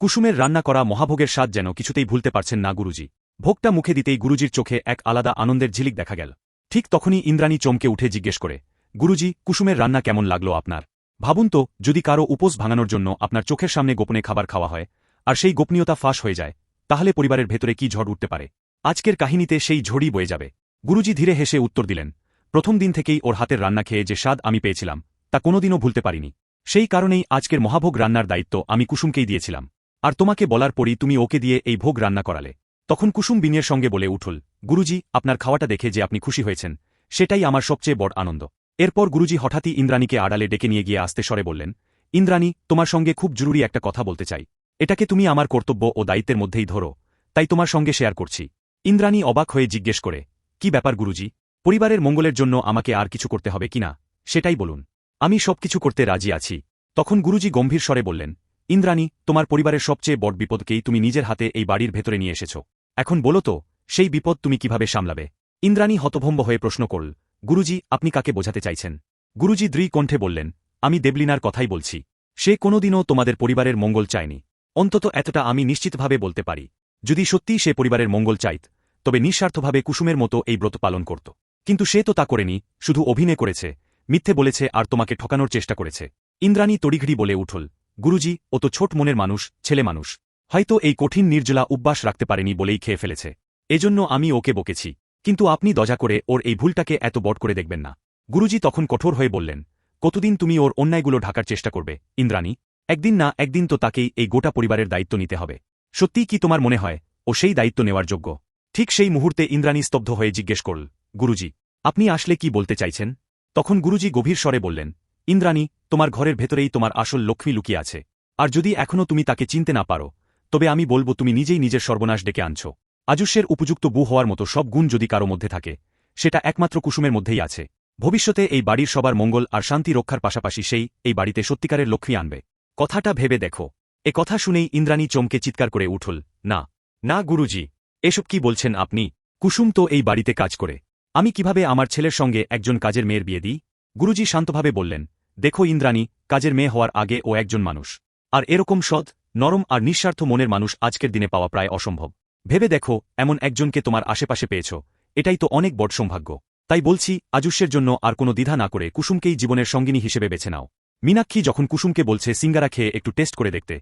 কুসুমের রান্না করা মহাভোগের স্বাদ যেন কিছুতেই ভুলতে পারছেন না গুরুজি। ভোগটা মুখে দিতেই গুরুজির চোখে এক আলাদা আনন্দের ঝিলিক দেখা গেল। ঠিক তখনই ইন্দ্রাণী চমকে উঠে জিজ্ঞেস করে, গুরুজি, কুসুমের রান্না কেমন লাগল আপনার? ভাবুন তো, যদি কারও উপোস ভাঙানোর জন্য আপনার চোখের সামনে গোপনে খাবার খাওয়া হয়, আর সেই গোপনীয়তা ফাঁস হয়ে যায়, তাহলে পরিবারের ভেতরে কি ঝড় উঠতে পারে? আজকের কাহিনীতে সেই ঝড়ই বয়ে যাবে। গুরুজি ধীরে হেসে উত্তর দিলেন, প্রথম দিন থেকেই ওর হাতের রান্না খেয়ে যে স্বাদ আমি পেয়েছিলাম, তা কোনোদিনও ভুলতে পারিনি। সেই কারণেই আজকের মহাভোগ রান্নার দায়িত্ব আমি কুসুমকেই দিয়েছিলাম। আর তোমাকে বলার পরই তুমি ওকে দিয়ে এই ভোগ রান্না করালে। তখন কুসুম বিনিয়ের সঙ্গে বলে উঠল, গুরুজি, আপনার খাওয়াটা দেখে যে আপনি খুশি হয়েছেন, সেটাই আমার সবচেয়ে বড় আনন্দ। এরপর গুরুজি হঠাৎই ইন্দ্রাণীকে আড়ালে ডেকে নিয়ে গিয়ে আসতে স্বরে বললেন, ইন্দ্রাণী, তোমার সঙ্গে খুব জরুরি একটা কথা বলতে চাই। এটাকে তুমি আমার কর্তব্য ও দায়িত্বের মধ্যেই ধরো, তাই তোমার সঙ্গে শেয়ার করছি। ইন্দ্রাণী অবাক হয়ে জিজ্ঞেস করে, কি ব্যাপার গুরুজি? পরিবারের মঙ্গলের জন্য আমাকে আর কিছু করতে হবে কিনা সেটাই বলুন। আমি সবকিছু করতে রাজি আছি। তখন গুরুজি গম্ভীর স্বরে বললেন ইন্দ্রাণী, তোমার পরিবারের সবচেয়ে বড় বিপদকেই তুমি নিজের হাতে এই বাড়ির ভেতরে নিয়ে এসেছ। এখন বলো তো, সেই বিপদ তুমি কীভাবে সামলাবে? ইন্দ্রাণী হতভম্ব হয়ে প্রশ্ন করল, গুরুজি, আপনি কাকে বোঝাতে চাইছেন? গুরুজি দ্রি কণ্ঠে বললেন, আমি দেবলিনার কথাই বলছি। সে কোনোদিনও তোমাদের পরিবারের মঙ্গল চায়নি। অন্তত এতটা আমি নিশ্চিতভাবে বলতে পারি। যদি সত্যিই সে পরিবারের মঙ্গল চাইত, তবে নিঃস্বার্থভাবে কুসুমের মতো এই ব্রত পালন করত। কিন্তু সে তো তা করেনি, শুধু অভিনয় করেছে, মিথ্যে বলেছে আর তোমাকে ঠকানোর চেষ্টা করেছে। ইন্দ্রাণী তড়িঘড়ি বলে উঠল গুরুজি, ও তো ছোট মনের মানুষ, ছেলে মানুষ। হয়তো এই কঠিন নির্জলা উব্বাস রাখতে পারেনি বলেই খেয়ে ফেলেছে। এজন্য আমি ওকে বকেছি। কিন্তু আপনি দজা করে ওর এই ভুলটাকে এত বট করে দেখবেন না। গুরুজি তখন কঠোর হয়ে বললেন, কতদিন তুমি ওর অন্যায়গুলো ঢাকার চেষ্টা করবে, ইন্দ্রাণী? একদিন না, একদিন তো তাকেই এই গোটা পরিবারের দায়িত্ব নিতে হবে। সত্যিই কি তোমার মনে হয়, ও সেই দায়িত্ব নেওয়ার যোগ্য? ঠিক সেই মুহূর্তে ইন্দ্রাণী স্তব্ধ হয়ে জিজ্ঞেস করল, গুরুজি, আপনি আসলে কি বলতে চাইছেন? তখন গুরুজি গভীর স্বরে বললেন ইন্দ্রাণী, তোমার ঘরের ভেতরেই তোমার আসল লক্ষ্মী লুকিয়ে আছে। আর যদি এখনও তুমি তাকে চিনতে না পারো, তবে আমি বলব তুমি নিজেই নিজের সর্বনাশ ডেকে আনছ। আজুষ্যের উপযুক্ত বু হওয়ার মতো সব গুণ যদি কারও মধ্যে থাকে, সেটা একমাত্র কুসুমের মধ্যেই আছে। ভবিষ্যতে এই বাড়ির সবার মঙ্গল আর শান্তি রক্ষার পাশাপাশি সেই, এই বাড়িতে সত্যিকারের লক্ষ্মী আনবে। কথাটা ভেবে দেখো। এ কথা শুনেই ইন্দ্রাণী চমকে চিৎকার করে উঠল, না না, গুরুজি, এসব কি বলছেন আপনি? কুসুম তো এই বাড়িতে কাজ করে। আমি কীভাবে আমার ছেলের সঙ্গে একজন কাজের মেয়ের বিয়ে দিই? গুরুজি শান্তভাবে বললেন দেখো ইন্দ্রাণী, কাজের মেয়ে হওয়ার আগে ও একজন মানুষ। আর এরকম সৎ, নরম আর নিঃস্বার্থ মনের মানুষ আজকের দিনে পাওয়া প্রায় অসম্ভব। ভেবে দেখো, এমন একজনকে তোমার আশেপাশে পেয়েছ। এটাই তো অনেক বড় সৌভাগ্য। তাই বলছি, আজুষ্যের জন্য আর কোনো দ্বিধা না করে কুসুমকেই জীবনের সঙ্গিনী হিসেবে বেছে নাও। মীনাক্ষী যখন কুসুমকে বলছে, সিঙ্গারা খেয়ে একটু টেস্ট করে দেখতে,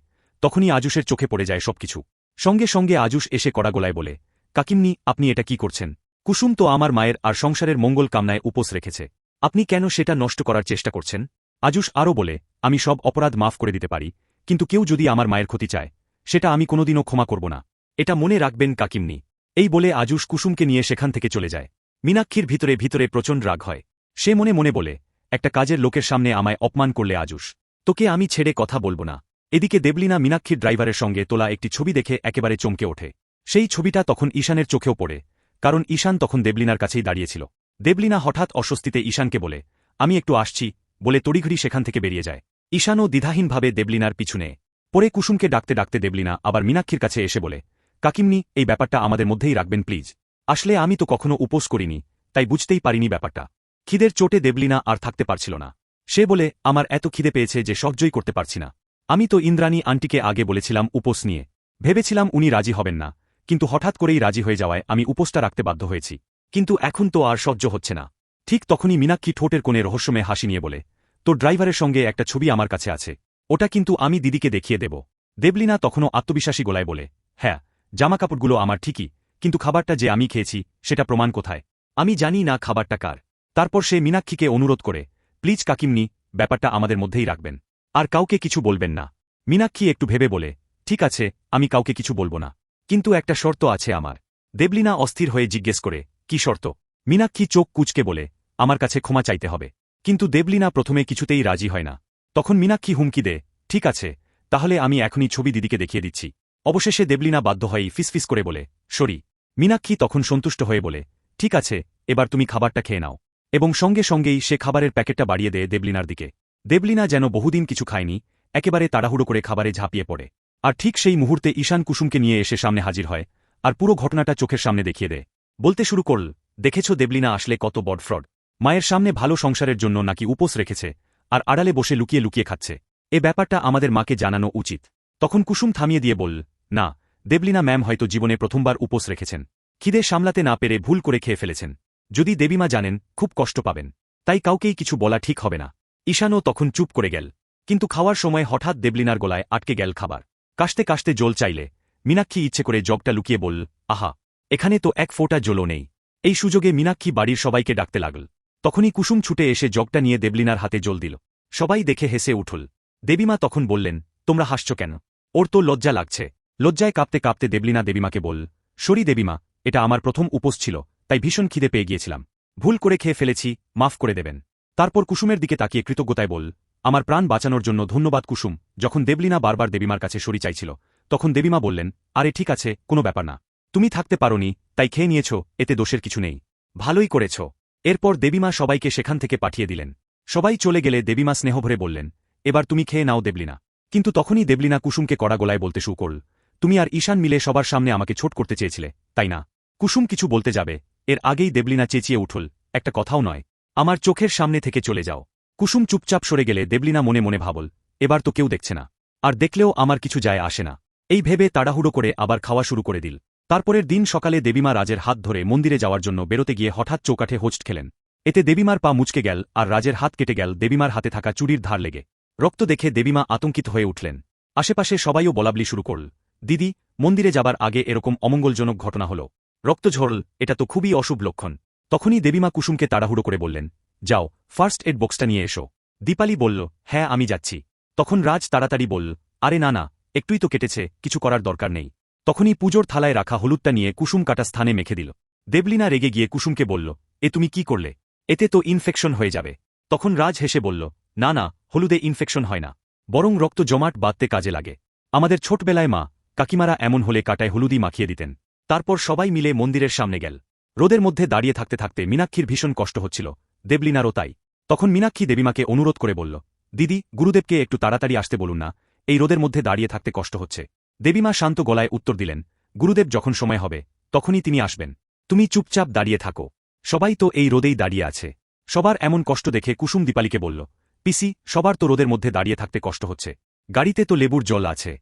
তখনই আজুষের চোখে পড়ে যায় সবকিছু। সঙ্গে সঙ্গে আজুষ এসে কড়া গলায় বলে, কাকিমনি, আপনি এটা কি করছেন? কুসুম তো আমার মায়ের আর সংসারের মঙ্গল কামনায় উপোস রেখেছে। আপনি কেন সেটা নষ্ট করার চেষ্টা করছেন? আজুষ আরও বলে, আমি সব অপরাধ মাফ করে দিতে পারি, কিন্তু কেউ যদি আমার মায়ের ক্ষতি চায়, সেটা আমি কোনোদিনও ক্ষমা করব না। এটা মনে রাখবেন কাকিমনি এই বলে আজুষ কুসুমকে নিয়ে সেখান থেকে চলে যায়। মীনাক্ষীর ভিতরে ভিতরে প্রচণ্ড রাগ হয়। সে মনে মনে বলে, একটা কাজের লোকের সামনে আমায় অপমান করলে আজুষ তোকে আমি ছেড়ে কথা বলব না। এদিকে দেবলিনা মীনাক্ষীর ড্রাইভারের সঙ্গে তোলা একটি ছবি দেখে একেবারে চমকে ওঠে। সেই ছবিটা তখন ঈশানের চোখেও পড়ে, কারণ ঈশান তখন দেবলিনার কাছেই দাঁড়িয়েছিল দেবলিনা হঠাৎ অস্বস্তিতে ঈশানকে বলে, আমি একটু আসছি বলে তড়িঘড়ি সেখান থেকে বেরিয়ে যায়। ঈশানও দ্বিধাহীনভাবে দেবলিনার পিছনে। পরে কুসুমকে ডাকতে ডাকতে দেবলিনা আবার মীনাক্ষীর কাছে এসে বলে, কাকিমনি, এই ব্যাপারটা আমাদের মধ্যেই রাখবেন, প্লিজ। আসলে আমি তো কখনো উপোস করিনি, তাই বুঝতেই পারিনি ব্যাপারটা। খিদের চোটে দেবলিনা আর থাকতে পারছিল না। সে বলে, আমার এত খিদে পেয়েছে যে সহ্যই করতে পারছি না। আমি তো ইন্দ্রাণী আন্টিকে আগে বলেছিলাম উপোস নিয়ে। ভেবেছিলাম উনি রাজি হবেন না, কিন্তু হঠাৎ করেই রাজি হয়ে যাওয়ায় আমি উপোসটা রাখতে বাধ্য হয়েছি। কিন্তু এখন তো আর সহ্য হচ্ছে না। ঠিক তখনই মীনাক্ষী ঠোঁটের কোণে রহস্যমে হাসি নিয়ে বলে, তোর ড্রাইভারের সঙ্গে একটা ছবি আমার কাছে আছে। ওটা কিন্তু আমি দিদিকে দেখিয়ে দেব। দেবলিনা তখনও আত্মবিশ্বাসী গলায় বলে হ্যাঁ জামাকাপড়গুলো আমার ঠিকই, কিন্তু খাবারটা যে আমি খেয়েছি, সেটা প্রমাণ কোথায়? আমি জানি না খাবারটা কার। তারপর সে মীনাক্ষীকে অনুরোধ করে, প্লিজ কাকিমনি, ব্যাপারটা আমাদের মধ্যেই রাখবেন, আর কাউকে কিছু বলবেন না। মীনাক্ষী একটু ভেবে বলে, ঠিক আছে, আমি কাউকে কিছু বলব না, কিন্তু একটা শর্ত আছে আমার। দেবলিনা অস্থির হয়ে জিজ্ঞেস করে, কি শর্ত? মীনাক্ষী চোখ কুচকে বলে আমার কাছে ক্ষমা চাইতে হবে। কিন্তু দেবলিনা প্রথমে কিছুতেই রাজি হয় না। তখন মীনাক্ষী হুমকি দে, ঠিক আছে, তাহলে আমি এখনই ছবি দিদিকে দেখিয়ে দিচ্ছি। অবশেষে দেবলিনা বাধ্য হয়েই ফিসফিস করে বলে, সরি। মীনাক্ষী তখন সন্তুষ্ট হয়ে বলে, ঠিক আছে, এবার তুমি খাবারটা খেয়ে নাও। এবং সঙ্গে সঙ্গেই সে খাবারের প্যাকেটটা বাড়িয়ে দেয় দেবলিনার দিকে। দেবলিনা যেন বহুদিন কিছু খায়নি, একেবারে তাড়াহুড়ো করে খাবারে ঝাঁপিয়ে পড়ে। আর ঠিক সেই মুহূর্তে ঈশান কুসুমকে নিয়ে এসে সামনে হাজির হয় আর পুরো ঘটনাটা চোখের সামনে দেখিয়ে দেয়। বলতে শুরু করল, দেখেছ দেবলিনা আসলে কত বড় ফ্রড। মায়ের সামনে ভালো সংসারের জন্য নাকি উপোস রেখেছে, আর আড়ালে বসে লুকিয়ে লুকিয়ে খাচ্ছে। এ ব্যাপারটা আমাদের মাকে জানানো উচিত। তখন কুসুম থামিয়ে দিয়ে বলল, না, দেবলিনা ম্যাম হয়তো জীবনে প্রথমবার উপোস রেখেছেন। খিদে সামলাতে না পেরে ভুল করে খেয়ে ফেলেছেন। যদি দেবীমা জানেন, খুব কষ্ট পাবেন। তাই কাউকেই কিছু বলা ঠিক হবে না। ঈশানও তখন চুপ করে গেল। কিন্তু খাওয়ার সময় হঠাৎ দেবলিনার গলায় আটকে গেল খাবার। কাশতে কাশতে জল চাইলে, মীনাক্ষী ইচ্ছে করে জগটা লুকিয়ে বলল, আহা, এখানে তো এক ফোঁটা জলও নেই। এই সুযোগে মীনাক্ষী বাড়ির সবাইকে ডাকতে লাগল। তখনই কুসুম ছুটে এসে জগটা নিয়ে দেবলিনার হাতে জল দিল। সবাই দেখে হেসে উঠল। দেবীমা তখন বললেন, তোমরা হাসছ কেন? ওর তো লজ্জা লাগছে। লজ্জায় কাঁপতে কাঁপতে দেবলিনা দেবীমাকে বল সরি দেবীমা, এটা আমার প্রথম উপোস ছিল, তাই ভীষণ খিদে পেয়ে গিয়েছিলাম। ভুল করে খেয়ে ফেলেছি, মাফ করে দেবেন। তারপর কুসুমের দিকে তাকিয়ে কৃতজ্ঞতায় বল আমার প্রাণ বাঁচানোর জন্য ধন্যবাদ কুসুম। যখন দেবলিনা বারবার দেবীমার কাছে সরি চাইছিল, তখন দেবীমা বললেন, আরে ঠিক আছে, কোনো ব্যাপার না। তুমি থাকতে পারোনি, তাই খেয়ে নিয়েছ, এতে দোষের কিছু নেই। ভালোই করেছ। এরপর দেবীমা সবাইকে সেখান থেকে পাঠিয়ে দিলেন। সবাই চলে গেলে দেবীমা স্নেহভরে বললেন, এবার তুমি খেয়ে নাও দেবলিনা। কিন্তু তখনই দেবলিনা কুসুমকে কড়া গলায় বলতে শুরু করল, তুমি আর ঈশান মিলে সবার সামনে আমাকে ছোট করতে চেয়েছিলে, তাই না? কুসুম কিছু বলতে যাবে, এর আগেই দেবলিনা চেঁচিয়ে উঠল, একটা কথাও নয়, আমার চোখের সামনে থেকে চলে যাও। কুসুম চুপচাপ সরে গেলে দেবলিনা মনে মনে ভাবল, এবার তো কেউ দেখছে না, আর দেখলেও আমার কিছু যায় আসে না। এই ভেবে তাড়াহুড়ো করে আবার খাওয়া শুরু করে দিল। তারপরের দিন সকালে দেবীমা রাজের হাত ধরে মন্দিরে যাওয়ার জন্য বেরোতে গিয়ে হঠাৎ চৌকাঠে হোস্ট খেলেন। এতে দেবীমার পা মুচকে গেল আর রাজের হাত কেটে গেল দেবীমার হাতে থাকা চুরির ধার লেগে। রক্ত দেখে দেবীমা আতঙ্কিত হয়ে উঠলেন। আশেপাশে সবাইও বলাবলি শুরু করল, দিদি, মন্দিরে যাবার আগে এরকম অমঙ্গলজনক ঘটনা হল। রক্ত ঝরল, এটা তো খুবই অশুভ লক্ষণ। তখনই দেবীমা কুসুমকে তাড়াহুড়ো করে বললেন, যাও, ফার্স্ট এড বক্সটা নিয়ে এসো। দীপালি বলল হ্যাঁ আমি যাচ্ছি। তখন রাজ তাড়াতাড়ি বলল, আরে না না, একটুই তো কেটেছে, কিছু করার দরকার নেই। তখনই পুজোর থালায় রাখা হলুদটা নিয়ে কুসুম কাটা স্থানে মেখে দিল। দেবলিনা রেগে গিয়ে কুসুমকে বলল, এ তুমি কি করলে? এতে তো ইনফেকশন হয়ে যাবে। তখন রাজ হেসে বলল, না না, হলুদে ইনফেকশন হয় না। বরং রক্ত জমাট বাঁধতে কাজে লাগে। আমাদের ছোটবেলায় মা, কাকিমারা এমন হলে কাটায় হলুদই মাখিয়ে দিতেন। তারপর সবাই মিলে মন্দিরের সামনে গেল। রোদের মধ্যে দাঁড়িয়ে থাকতে থাকতে মীনাক্ষীর ভীষণ কষ্ট হচ্ছিল। দেবলিনারও তাই। তখন মীনাক্ষী দেবীমাকে অনুরোধ করে বলল, দিদি, গুরুদেবকে একটু তাড়াতাড়ি আসতে বলুন না। এই রোদের মধ্যে দাঁড়িয়ে থাকতে কষ্ট হচ্ছে। দেবীমা শান্ত গলায় উত্তর দিলেন, গুরুদেব যখন সময় হবে, তখনই তিনি আসবেন। তুমি চুপচাপ দাঁড়িয়ে থাকো। সবাই তো এই রোদেই দাঁড়িয়ে আছে। সবার এমন কষ্ট দেখে কুসুম দীপালিকে বলল, পিসি, সবার তো রোদের মধ্যে দাঁড়িয়ে থাকতে কষ্ট হচ্ছে। গাড়িতে তো লেবুর জল আছে।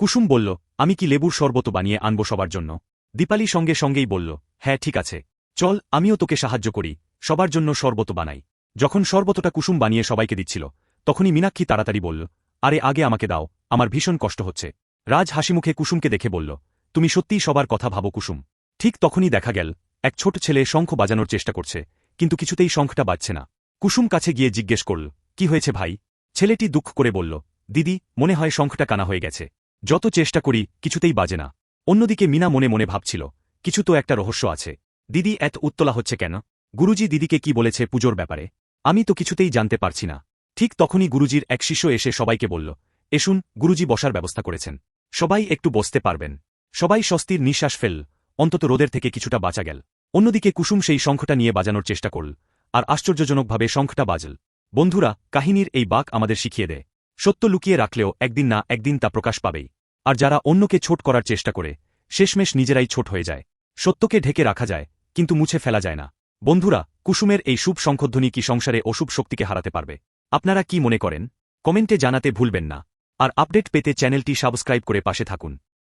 কুসুম বলল, আমি কি লেবুর শরবত বানিয়ে আনব সবার জন্য? দীপালি সঙ্গে সঙ্গেই বলল হ্যাঁ ঠিক আছে। চল, আমিও তোকে সাহায্য করি, সবার জন্য শরবত বানাই। যখন শরবতটা কুসুম বানিয়ে সবাইকে দিচ্ছিল, তখনই মীনাক্ষী তাড়াতাড়ি বলল, আরে, আগে আমাকে দাও, আমার ভীষণ কষ্ট হচ্ছে। রাজ হাসিমুখে কুসুমকে দেখে বলল, তুমি সত্যিই সবার কথা ভাবো কুসুম। ঠিক তখনই দেখা গেল, এক ছোট ছেলে শঙ্খ বাজানোর চেষ্টা করছে, কিন্তু কিছুতেই শঙ্খটা বাজছে না। কুসুম কাছে গিয়ে জিজ্ঞেস করল, কি হয়েছে ভাই? ছেলেটি দুঃখ করে বলল, দিদি, মনে হয় শঙ্খটা কানা হয়ে গেছে। যত চেষ্টা করি, কিছুতেই বাজে না। অন্যদিকে মিনা মনে মনে ভাবছিল, কিছু তো একটা রহস্য আছে। দিদি এত উত্তলা হচ্ছে কেন? গুরুজি দিদিকে কি বলেছে পুজোর ব্যাপারে? আমি তো কিছুতেই জানতে পারছি না। ঠিক তখনই গুরুজির এক শিষ্য এসে সবাইকে বলল, এসুন, গুরুজি বসার ব্যবস্থা করেছেন। সবাই একটু বসতে পারবেন। সবাই স্বস্তির নিঃশ্বাস ফেল, অন্তত রোদের থেকে কিছুটা বাঁচা গেল। অন্যদিকে কুসুম সেই শঙ্খটা নিয়ে বাজানোর চেষ্টা করল, আর আশ্চর্যজনকভাবে শঙ্খটা বাজল। বন্ধুরা, কাহিনীর এই বাক আমাদের শিখিয়ে দেয়। সত্য লুকিয়ে রাখলেও একদিন না একদিন তা প্রকাশ পাবেই। আর যারা অন্যকে ছোট করার চেষ্টা করে, শেষমেশ নিজেরাই ছোট হয়ে যায়। সত্যকে ঢেকে রাখা যায়, কিন্তু মুছে ফেলা যায় না। বন্ধুরা, কুসুমের এই শুভ শঙ্খধ্বনি কি সংসারে অশুভ শক্তিকে হারাতে পারবে? আপনারা কি মনে করেন? কমেন্টে জানাতে ভুলবেন না। আর আপডেট পেতে চ্যানেলটি সাবস্ক্রাইব করে পাশে থাকুন।